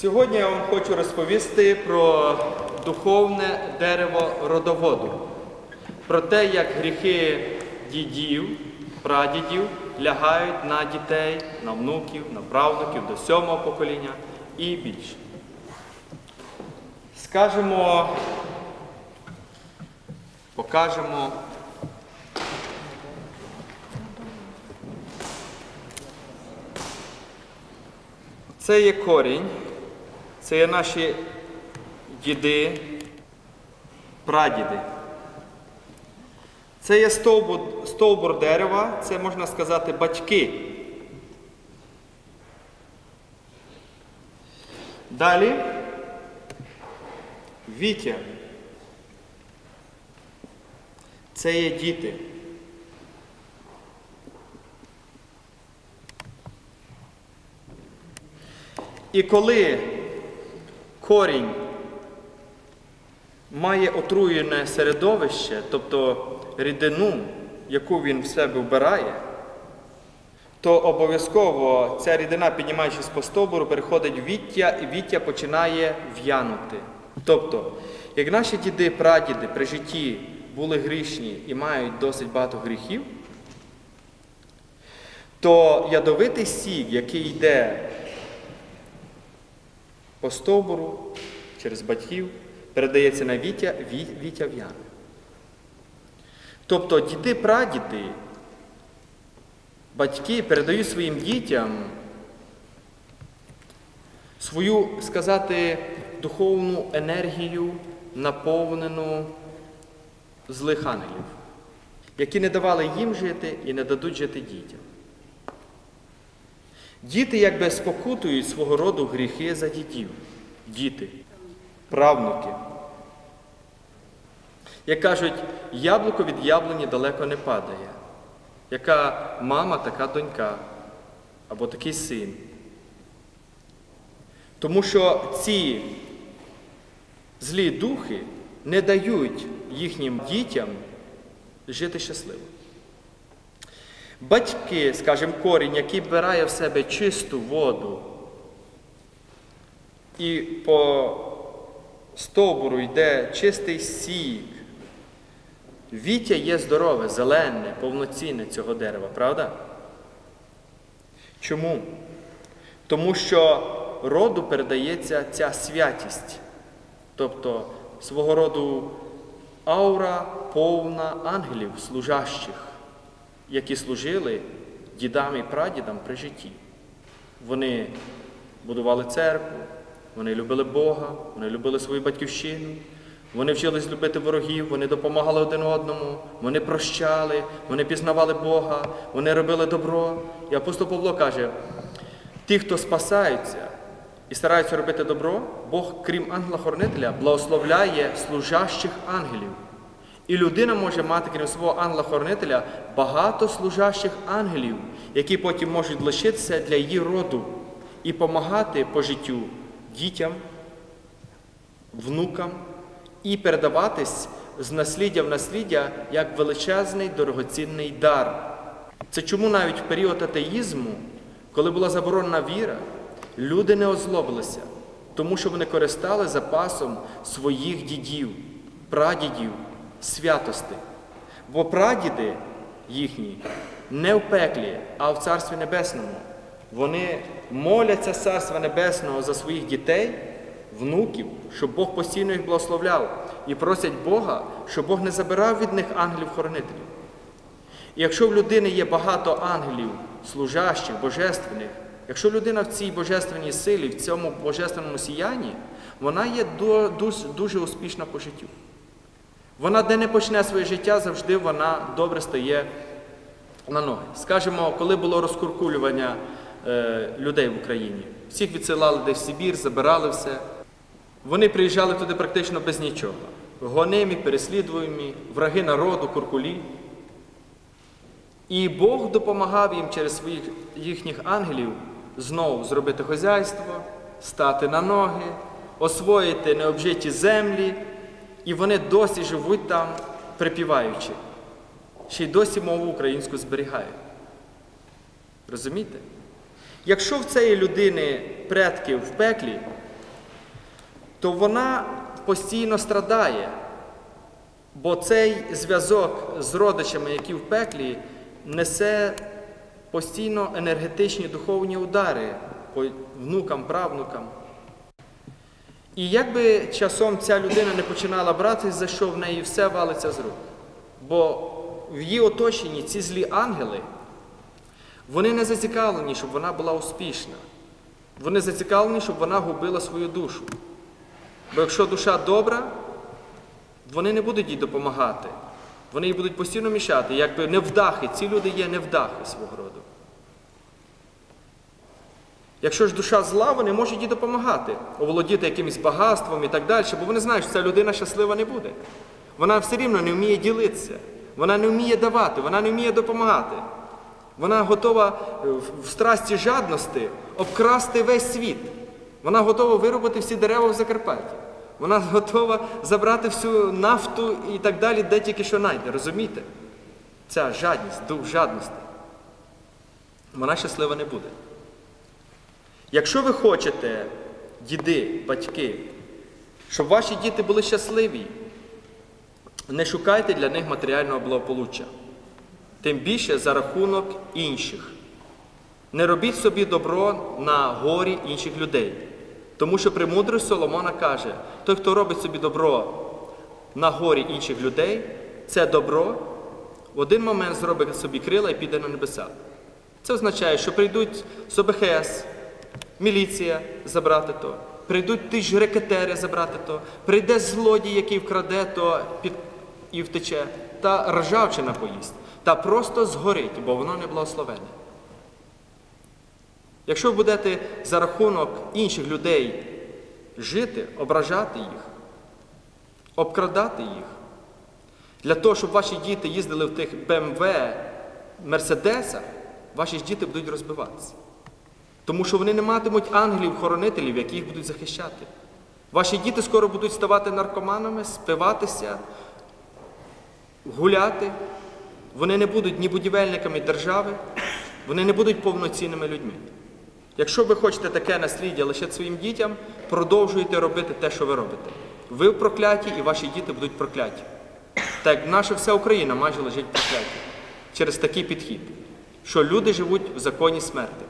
Сьогодні я вам хочу розповісти про духовне дерево родоводу, про те, як гріхи дідів, прадідів лягають на дітей, на внуків, на правнуків до сьомого покоління і більше. Скажемо, покажемо. Це є корінь, це є наші діди, прадіди. Це є стовбур, стовбур дерева, це можна сказати батьки. Далі Вітя. Це є діти. І коли корінь має отруєне середовище, тобто рідину, яку він в себе вбирає, то обов'язково ця рідина, піднімаючись по стовбуру, переходить в віття, і віття починає в'янути. Тобто, як наші діди, прадіди при житті були грішні і мають досить багато гріхів, то ядовитий сік, який йде по стовбуру через батьків, передається на віття, ві- віття в'яне. Тобто діти, прадіди, батьки передають своїм дітям свою, сказати, духовну енергію, наповнену злих ангелів, які не давали їм жити і не дадуть жити дітям. Діти якби спокутують свого роду гріхи за дітів. Діти, правнуки. Як кажуть, яблуко від яблуні далеко не падає. Яка мама, така донька або такий син. Тому що ці злі духи не дають їхнім дітям жити щасливо. Батьки, скажімо, корінь, який вбирає в себе чисту воду, і по стовбуру йде чистий сік. Віття є здорове, зелене, повноцінне цього дерева, правда? Чому? Тому що роду передається ця святість, тобто свого роду аура повна ангелів служащих які служили дідам і прадідам при житті. Вони будували церкву, вони любили Бога, вони любили свою батьківщину, вони вчились любити ворогів, вони допомагали один одному, вони прощали, вони пізнавали Бога, вони робили добро. І апостол Павло каже: ті, хто спасаються і стараються робити добро, Бог, крім ангела-хоронителя, благословляє служащих ангелів. І людина може мати, крім свого ангела-хоронителя, багато служащих ангелів, які потім можуть лишитися для її роду і допомагати по життю дітям, внукам і передаватись з насліддя в насліддя як величезний дорогоцінний дар. Це чому навіть в період атеїзму, коли була заборонена віра, люди не озлобилися, тому що вони користали запасом своїх дідів, прадідів святости. Бо прадіди їхні не в пеклі, а в Царстві Небесному. Вони моляться Царства Небесного за своїх дітей, внуків, щоб Бог постійно їх благословляв, і просять Бога, щоб Бог не забирав від них ангелів-хоронителів. І якщо в людини є багато ангелів, служащих, божественних, якщо людина в цій божественній силі, в цьому божественному сіянні, вона є дуже, успішна по життю. Вона, де не почне своє життя, завжди вона добре стає на ноги. Скажімо, коли було розкуркулювання е, людей в Україні, всіх відсилали десь в Сибір, забирали все. Вони приїжджали туди практично без нічого. Гонимі, переслідуємі, враги народу, куркулі. І Бог допомагав їм через своїх їхніх ангелів знову зробити хазяйство, стати на ноги, освоїти необжиті землі. І вони досі живуть там, припіваючи. Ще й досі мову українську зберігають. Розумієте? Якщо в цієї людини предки в пеклі, то вона постійно страдає. Бо цей зв'язок з родичами, які в пеклі, несе постійно енергетичні духовні удари по внукам, правнукам. І як би часом ця людина не починала братись, за що в неї все валиться з рук. Бо в її оточенні ці злі ангели, вони не зацікавлені, щоб вона була успішна. Вони зацікавлені, щоб вона губила свою душу. Бо якщо душа добра, вони не будуть їй допомагати. Вони їй будуть постійно мішати, якби невдахи. Ці люди є невдахи свого роду. Якщо ж душа зла, вони можуть їй допомагати, оволодіти якимось багатством і так далі, бо вони знають, що ця людина щаслива не буде. Вона все рівно не вміє ділитися, вона не вміє давати, вона не вміє допомагати. Вона готова е, в- страсті жадності обкрасти весь світ. Вона готова виробити всі дерева в Закарпатті. Вона готова забрати всю нафту і так далі, де тільки що найде. Розумієте? Ця жадність, дух жадності. Вона щаслива не буде. Якщо ви хочете, діди, батьки, щоб ваші діти були щасливі, не шукайте для них матеріального благополуччя, тим більше за рахунок інших. Не робіть собі добро на горі інших людей. Тому що премудрість Соломона каже, той, хто робить собі добро на горі інших людей, це добро в один момент зробить собі крила і піде на небеса. Це означає, що прийдуть з ОБХС, міліція забрати то, прийдуть ж рекетери забрати то, прийде злодій, який вкраде то під... і втече, та ржавчина поїсть, та просто згорить, бо воно не благословене. Якщо ви будете за рахунок інших людей жити, ображати їх, обкрадати їх, для того, щоб ваші діти їздили в тих БМВ, Мерседесах, ваші діти будуть розбиватися. Тому що вони не матимуть ангелів-хоронителів, які їх будуть захищати. Ваші діти скоро будуть ставати наркоманами, спиватися, гуляти. Вони не будуть ні будівельниками держави, вони не будуть повноцінними людьми. Якщо ви хочете таке насліддя лише своїм дітям, продовжуйте робити те, що ви робите. Ви прокляті і ваші діти будуть прокляті. Так наша вся Україна майже лежить прокляті через такий підхід, що люди живуть в законі смерти.